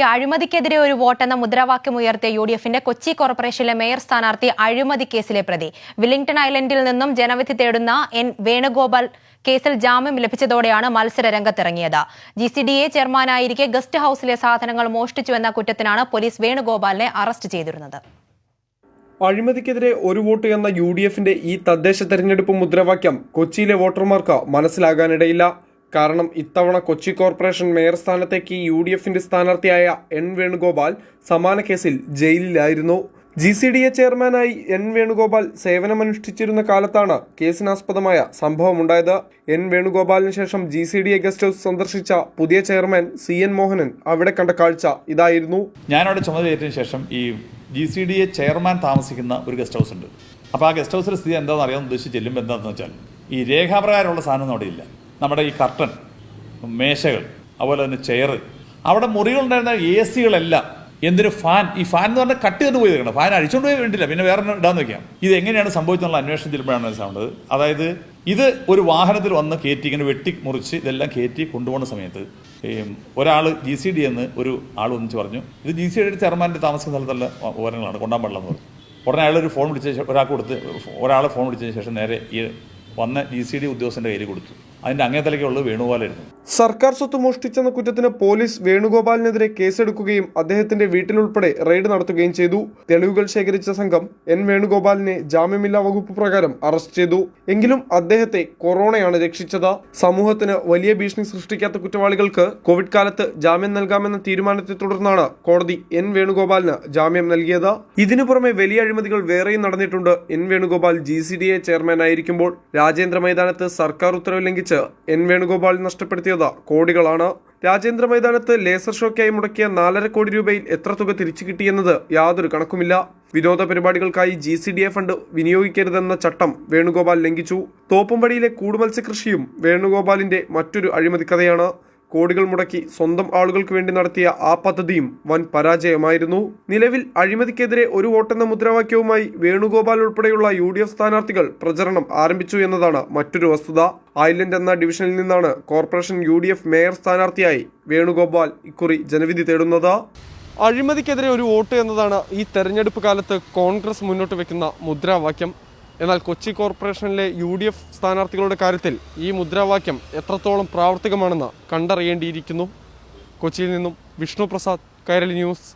ക്ക് അഴിമതിക്കെതിരെ ഒരു വോട്ടെന്ന മുദ്രാവാക്യം ഉയർത്തിയ യു ഡി എഫിന്റെ കൊച്ചി കോർപ്പറേഷനിലെ മേയർ സ്ഥാനാർത്ഥി അഴിമതി കേസിലെ പ്രതി. വില്ലിംഗ്ടൺ ഐലൻഡിൽ നിന്നും ജനവിധി തേടുന്ന എൻ വേണുഗോപാൽ കേസിൽ ജാമ്യം ലഭിച്ചതോടെയാണ് മത്സര രംഗത്തിറങ്ങിയത്. ജി സി ഡി എ ചെയർമാനായിരിക്കെ ഗസ്റ്റ് ഹൌസിലെ സാധനങ്ങൾ മോഷ്ടിച്ചുവെന്ന കുറ്റത്തിനാണ് പോലീസ് വേണുഗോപാലിനെ അറസ്റ്റ് ചെയ്തിരുന്നത്. അഴിമതിക്കെതിരെ ഒരു വോട്ട് എന്ന യു ഡി എഫിന്റെ ഈ തദ്ദേശ തെരഞ്ഞെടുപ്പ് മുദ്രാവാക്യം കൊച്ചിയിലെ വോട്ടർമാർക്ക് മനസ്സിലാകാനിടയില്ല. കാരണം ഇത്തവണ കൊച്ചി കോർപ്പറേഷൻ മേയർ സ്ഥാനത്തേക്ക് യു ഡി എഫിന്റെ സ്ഥാനാർത്ഥിയായ എൻ വേണുഗോപാൽ സമാന കേസിൽ ജയിലിലായിരുന്നു. ജി സി ഡി എ ചെയർമാനായി എൻ വേണുഗോപാൽ സേവനമനുഷ്ഠിച്ചിരുന്ന കാലത്താണ് കേസിനാസ്പദമായ സംഭവമുണ്ടായത്. എൻ വേണുഗോപാലിന് ശേഷം G C D A guest house സന്ദർശിച്ച പുതിയ ചെയർമാൻ സി എൻ മോഹനൻ അവിടെ കണ്ട കാഴ്ച ഇതായിരുന്നു. ഞാനവിടെ ചുമതലയേറ്റതിനു ശേഷം ഈ G C D A chairman താമസിക്കുന്ന ഒരു ഗസ്റ്റ് ഹൗസ് ഉണ്ട്. അപ്പോൾ ആ ഗസ്റ്റ് ഹൗസിലെ സ്ഥിതി എന്താണെന്ന് അറിയാൻ ഉദ്ദേശിച്ച് ചെല്ലുമ്പോൾ എന്താണെന്ന് വെച്ചാൽ ഈ രേഖാപ്രകാരമുള്ള സാധനം അവിടെ ഇല്ല. നമ്മുടെ ഈ കർട്ടൻ മേശകൾ അതുപോലെ തന്നെ ചെയർ അവിടെ മുറികളുണ്ടായിരുന്ന എ സികളെല്ലാം എന്തൊരു ഫാൻ. ഈ ഫാൻ എന്ന് പറഞ്ഞാൽ കട്ട് ചെയ്ത് പോയി തരണം ഫാൻ അഴിച്ചുകൊണ്ട് പോയി വേണ്ടില്ല. പിന്നെ വേറെ ഇടാന്ന് വെക്കാം ഇത് എങ്ങനെയാണ് സംഭവിച്ചെന്നുള്ള അന്വേഷണം ചെല്ലുമ്പോഴാണ് മനസ്സിലാവുന്നത്. അതായത് ഇത് ഒരു വാഹനത്തിൽ വന്ന് കയറ്റി ഇങ്ങനെ വെട്ടി മുറിച്ച് ഇതെല്ലാം കയറ്റി കൊണ്ടുപോകുന്ന സമയത്ത് ഒരാൾ ജി സി ഡി എന്ന് ഒരു ആൾ ഒന്നിച്ച് പറഞ്ഞു ഇത് ജി സി ഡി ചെയർമാന്റെ താമസിക്കുന്ന സ്ഥലത്തുള്ള ഓരങ്ങളാണ് കൊണ്ടാൻ പാടില്ലെന്ന് പറഞ്ഞു. ഉടനെ അയാൾ ഒരു ഫോൺ വിളിച്ച ഒരാൾക്ക് കൊടുത്ത് ഒരാൾ ഫോൺ വിളിച്ചതിന് ശേഷം നേരെ ഈ വന്ന ജി സി ഡി ഉദ്യോഗസ്ഥന്റെ കയ്യിൽ കൊടുത്തു. അതിന്റെ അങ്ങേതലയ്ക്കുള്ളത് വേണുഗോപാലായിരുന്നു. സർക്കാർ സ്വത്ത് മോഷ്ടിച്ചെന്ന കുറ്റത്തിന് പോലീസ് വേണുഗോപാലിനെതിരെ കേസെടുക്കുകയും അദ്ദേഹത്തിന്റെ വീട്ടിലുൾപ്പെടെ റെയ്ഡ് നടത്തുകയും ചെയ്തു. തെളിവുകൾ ശേഖരിച്ച സംഘം എൻ വേണുഗോപാലിനെ ജാമ്യമില്ലാ വകുപ്പ് പ്രകാരം അറസ്റ്റ് ചെയ്തു. എങ്കിലും അദ്ദേഹത്തെ കൊറോണയാണ് രക്ഷിച്ചത്. സമൂഹത്തിന് വലിയ ഭീഷണി സൃഷ്ടിക്കാത്ത കുറ്റവാളികൾക്ക് കോവിഡ് കാലത്ത് ജാമ്യം നൽകാമെന്ന തീരുമാനത്തെ തുടർന്നാണ് കോടതി എൻ വേണുഗോപാലിന് ജാമ്യം നൽകിയത്. ഇതിനു പുറമെ വലിയ അഴിമതികൾ വേറെയും നടന്നിട്ടുണ്ട്. N Venugopal G C D A chairman ആയിരിക്കുമ്പോൾ രാജേന്ദ്ര മൈതാനത്ത് സർക്കാർ ഉത്തരവ് ലംഘിച്ച് എൻ വേണുഗോപാൽ നഷ്ടപ്പെടുത്തിയത് കോടികളാണ്. രാജേന്ദ്ര മൈതാനത്ത് ലേസർ ഷോയ്ക്കായി മുടക്കിയ നാലര കോടി രൂപയിൽ എത്ര തുക തിരിച്ചു കിട്ടിയെന്നത് യാതൊരു കണക്കുമില്ല. വിനോദ പരിപാടികൾക്കായി G C D A fund വിനിയോഗിക്കരുതെന്ന ചട്ടം വേണുഗോപാൽ ലംഘിച്ചു. തോപ്പുംപടിയിലെ കൂടുമത്സ്യകൃഷിയും വേണുഗോപാലിന്റെ മറ്റൊരു അഴിമതിക്കഥയാണ്. കോടികൾ മുടക്കി സ്വന്തം ആളുകൾക്ക് വേണ്ടി നടത്തിയ ആ പദ്ധതിയും വൻ പരാജയമായിരുന്നു. നിലവിൽ അഴിമതിക്കെതിരെ ഒരു വോട്ടെന്ന മുദ്രാവാക്യവുമായി വേണുഗോപാൽ ഉൾപ്പെടെയുള്ള യു ഡി എഫ് സ്ഥാനാർത്ഥികൾ പ്രചരണം ആരംഭിച്ചു എന്നതാണ് മറ്റൊരു വസ്തുത. ഐലൻഡ് എന്ന ഡിവിഷനിൽ നിന്നാണ് കോർപ്പറേഷൻ യു മേയർ സ്ഥാനാർത്ഥിയായി വേണുഗോപാൽ ഇക്കുറി ജനവിധി തേടുന്നത്. അഴിമതിക്കെതിരെ ഒരു വോട്ട് എന്നതാണ് ഈ തെരഞ്ഞെടുപ്പ് കാലത്ത് കോൺഗ്രസ് മുന്നോട്ട് വെക്കുന്ന മുദ്രാവാക്യം. എന്നാൽ കൊച്ചി കോർപ്പറേഷനിലെ യു ഡി എഫ് സ്ഥാനാർത്ഥികളുടെ കാര്യത്തിൽ ഈ മുദ്രാവാക്യം എത്രത്തോളം പ്രാവർത്തികമാണെന്ന് കണ്ടറിയേണ്ടിയിരിക്കുന്നു. കൊച്ചിയിൽ നിന്നും വിഷ്ണു പ്രസാദ് കൈരളി ന്യൂസ്